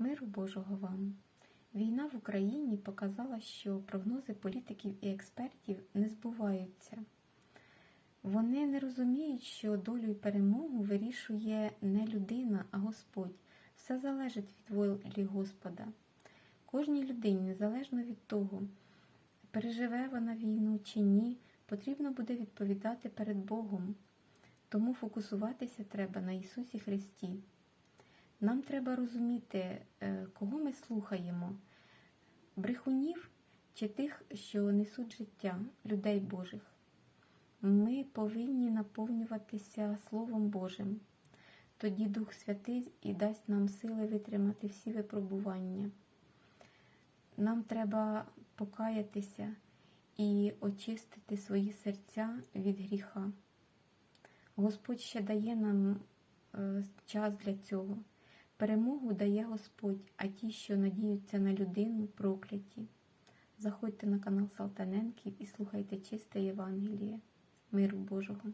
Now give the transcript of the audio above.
Миру Божого вам! Війна в Україні показала, що прогнози політиків і експертів не збуваються. Вони не розуміють, що долю і перемогу вирішує не людина, а Господь. Все залежить від волі Господа. Кожній людині, незалежно від того, переживе вона війну чи ні, потрібно буде відповідати перед Богом. Тому фокусуватися треба на Ісусі Христі. Нам треба розуміти, е, кого ми слухаємо, брехунів чи тих, що несуть життя, людей Божих. Ми повинні наповнюватися Словом Божим. Тоді Дух Святий і дасть нам сили витримати всі випробування. Нам треба покаятися і очистити свої серця від гріха. Господь ще дає нам е, час для цього. Перемогу дає Господь, а ті, що надіються на людину, прокляті. Заходьте на канал Салтаненків і слухайте чисте Євангеліє. Миру Божого!